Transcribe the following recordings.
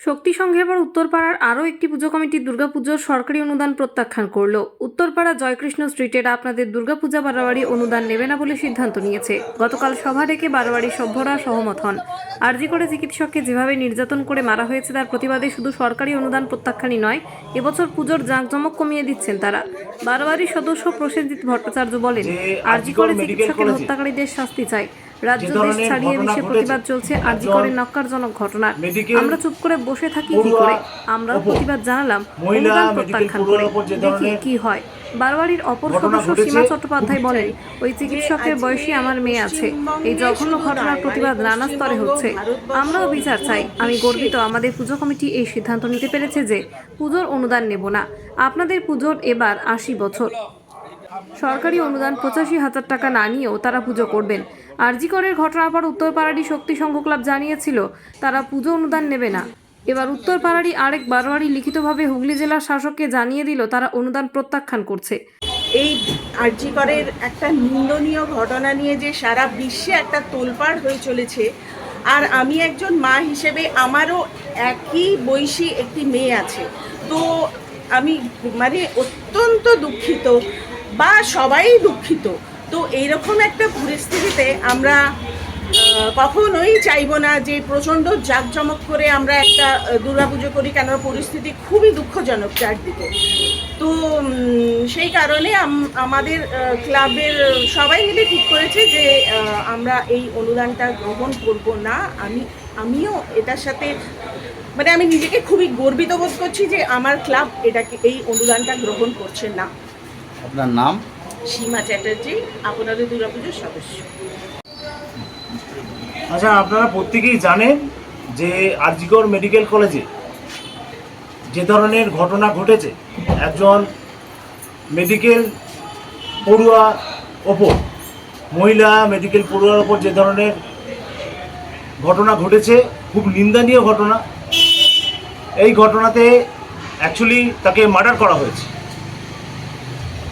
শক্তি সংঘের পর উত্তরপাড়ার আরও একটি পুজো কমিটি দুর্গাপুজোর সরকারি অনুদান প্রত্যাখ্যান করল। উত্তরপাড়া জয়কৃষ্ণ স্ট্রিটের আপনাদের দুর্গাপূজা বারোয়ারি অনুদান নেবে না বলে সিদ্ধান্ত নিয়েছে। গতকাল সভা ডেকে বারোয়ারি সভ্যরা সহমত হন। আরজি করে চিকিৎসককে যেভাবে নির্যাতন করে মারা হয়েছে তার প্রতিবাদে শুধু সরকারি অনুদান প্রত্যাখ্যানই নয় এবছর পুজোর জাঁকজমক কমিয়ে দিচ্ছেন তারা। বারোয়ারি সদস্য প্রসেনজিৎ ভট্টাচার্য বলেন আরজি করে চিকিৎসকের হত্যাকারীদের শাস্তি চাই। রাজ্য দেশ ছাড়িয়ে ঘটনা দেশে প্রতিবাদ চলছে আরজি করে নক্কারজনক ঘটনার মেডিকেল আমরা চুপ করে বসে থাকি কি করে? আমরা প্রতিবাদ জানালাম অনুদান প্রত্যাখ্যান করে দেখি কি হয়। বারবাড়ির অপর সদস্য সীমা চট্টোপাধ্যায় বলেন ওই চিকিৎসকের বয়সী আমার মেয়ে আছে। এই জঘন্য ঘটনার প্রতিবাদ নানা স্তরে হচ্ছে। আমরাও বিচার চাই। আমি গর্বিত আমাদের পুজো কমিটি এই সিদ্ধান্ত নিতে পেরেছে যে পুজোর অনুদান নেব না। আপনাদের পুজোর এবার আশি বছর। সরকারি অনুদান পঁচাশি হাজার টাকা না নিয়েও তারা পুজো করবেন। আরজিকরের ঘটনার পর উত্তরপাড়ারই শক্তি সংঘ ক্লাব জানিয়েছিল, তারা পুজো অনুদান নেবে না। এবার উত্তরপাড়ারই আরেক বারোয়ারি লিখিতভাবে হুগলি জেলার শাসককে জানিয়ে দিল, তারা অনুদান প্রত্যাখ্যান করছে। এই আর্যিকরের একটা নিন্দনীয় ঘটনা নিয়ে যে সারা বিশ্বে একটা তোলপাড় হয়ে চলেছে, আর আমি একজন মা হিসেবে আমারও একই বয়সী একটি মেয়ে আছে। তো আমি মানে অত্যন্ত দুঃখিত বা সবাই দুঃখিত। তো এইরকম একটা পরিস্থিতিতে আমরা কখনোই চাইব না যে প্রচণ্ড জাঁকজমক করে আমরা একটা দুর্গাপুজো করি কেন পরিস্থিতি খুবই দুঃখজনক চারদিকে। তো সেই কারণে আমাদের ক্লাবের সবাই মিলে ঠিক করেছে যে আমরা এই অনুদানটা গ্রহণ করব না। আমি, আমিও এটার সাথে মানে আমি নিজেকে খুবই গর্বিত বোধ করছি যে আমার ক্লাব এটাকে, এই অনুদানটা গ্রহণ করছে না। আপনার নাম? সীমা চ্যাটার্জি আপনাদের দুর্গাপুজোর সদস্য। আচ্ছা আপনারা প্রত্যেকেই জানেন যে আরজিকর মেডিকেল কলেজে যে ধরনের ঘটনা ঘটেছে একজন মেডিকেল পড়ুয়া ওপর মহিলা মেডিকেল পড়ুয়ার ওপর যে ধরনের ঘটনা ঘটেছে খুব নিন্দনীয় ঘটনা। এই ঘটনাতে অ্যাকচুয়ালি তাকে মার্ডার করা হয়েছে।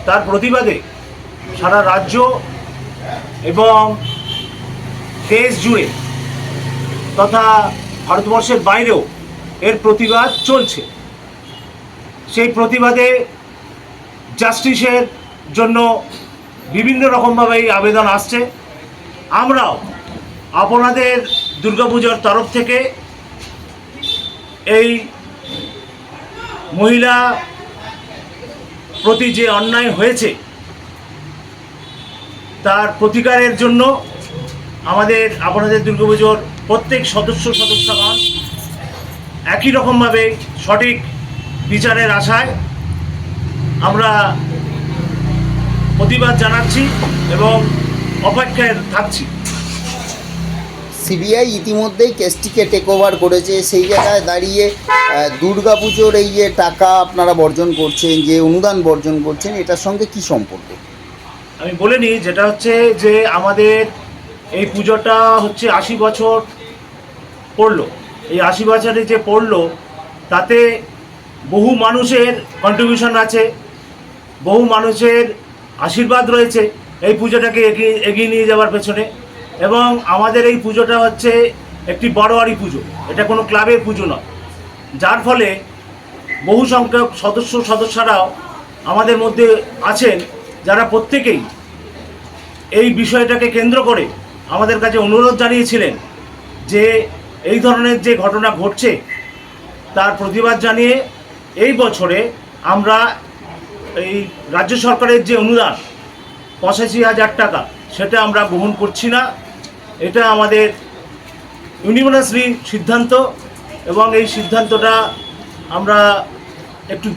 তার প্রতিবাদে সারা রাজ্য এবং দেশ জুড়ে তথা ভারতবর্ষের বাইরেও এর প্রতিবাদ চলছে। সেই প্রতিবাদে জাস্টিসের জন্য বিভিন্ন রকমভাবে এই আবেদন আসছে। আমরাও আপনাদের দুর্গাপুজোর তরফ থেকে এই মহিলা প্রতি যে অন্যায় হয়েছে, তার প্রতিকারের জন্য আমাদের, আপনাদের দুর্গাপুজোর প্রত্যেক সদস্য সদস্যগণ একই রকমভাবে সঠিক বিচারের আশায় আমরা প্রতিবাদ জানাচ্ছি এবং অপেক্ষায় থাকছি। সিবিআই ইতিমধ্যেই কেসটিকে টেক ওভার করেছে। সেই জায়গায় দাঁড়িয়ে দুর্গা পুজোর এই যে টাকা আপনারা বর্জন করছেন, যে অনুদান বর্জন করছেন, এটার সঙ্গে কি সম্পর্ক? আমি বলে নিই, যেটা হচ্ছে যে আমাদের এই পুজোটা হচ্ছে আশি বছর পড়ল। এই আশি বছরে যে পড়ল, তাতে বহু মানুষের কন্ট্রিবিউশন আছে, বহু মানুষের আশীর্বাদ রয়েছে এই পুজোটাকে এগিয়ে এগিয়ে নিয়ে যাওয়ার পেছনে। এবং আমাদের এই পুজোটা হচ্ছে একটি বড়োয়ারি পুজো। এটা কোনো ক্লাবের পুজো নয়। যার ফলে বহু সংখ্যক সদস্য সদস্যরাও আমাদের মধ্যে আছেন, যারা প্রত্যেকেই এই বিষয়টাকে কেন্দ্র করে আমাদের কাছে অনুরোধ জানিয়েছিলেন যে এই ধরনের যে ঘটনা ঘটছে, তার প্রতিবাদ জানিয়ে এই বছরে আমরা এই রাজ্য সরকারের যে অনুদান, পঁচাশি হাজার টাকা সেটা আমরা গ্রহণ করছি না। এটা আমাদের ইউনিভার্সিটি সিদ্ধান্ত এবং এই সিদ্ধান্তটা আমরা একটু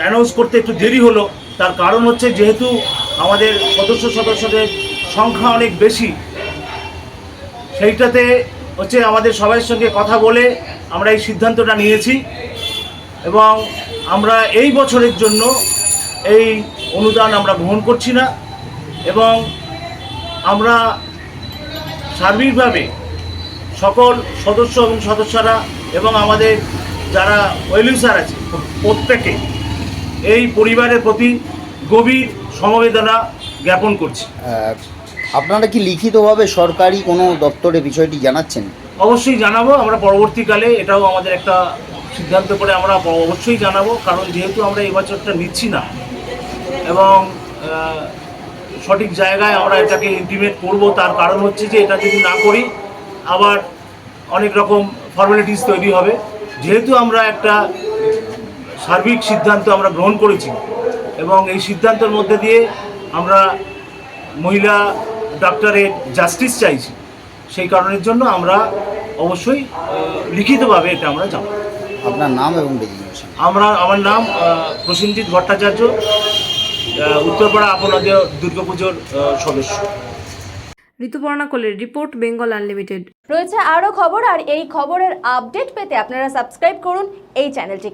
অ্যানাউন্স করতে একটু দেরি হলো। তার কারণ হচ্ছে যেহেতু আমাদের সদস্য সদস্যদের সংখ্যা অনেক বেশি, সেইটাতে হচ্ছে আমাদের সবার সঙ্গে কথা বলে আমরা এই সিদ্ধান্তটা নিয়েছি এবং আমরা এই বছরের জন্য এই অনুদান আমরা গ্রহণ করছি না এবং আমরা সার্বিকভাবে সকল সদস্য এবং সদস্যরা এবং আমাদের যারা ওয়েলউসার আছে প্রত্যেকে এই পরিবারের প্রতি গভীর সমবেদনা জ্ঞাপন করছি। আপনারা কি লিখিতভাবে সরকারি কোনো দপ্তরে বিষয়টি জানাচ্ছেন? অবশ্যই জানাব আমরা পরবর্তীকালে এটাও আমাদের একটা সিদ্ধান্ত করে আমরা অবশ্যই জানাব কারণ যেহেতু আমরা এই বছরটা নিচ্ছি না এবং সঠিক জায়গায় আমরা এটাকে ইন্টিমেট করব। তার কারণ হচ্ছে যে এটা যদি না করি আবার অনেক রকম ফর্মালিটিস তৈরি হবে। যেহেতু আমরা একটা সার্বিক সিদ্ধান্ত আমরা গ্রহণ করেছি এবং এই সিদ্ধান্তের মধ্যে দিয়ে আমরা মহিলা ডাক্তারের জাস্টিস চাইছি সেই কারণের জন্য আমরা অবশ্যই লিখিতভাবে এটা আমরা জানাব। আপনার নাম এবং আমরা আমার নাম প্রসেনজিৎ ভট্টাচার্য। উত্তরপাড়া আপনাদের দুর্গাপুজোর সদস্য। ঋতুপর্ণা কোলের রিপোর্ট বেঙ্গল আনলিমিটেড। রয়েছে আরও খবর আর এই খবরের আপডেট পেতে আপনারা সাবস্ক্রাইব করুন এই চ্যানেলটি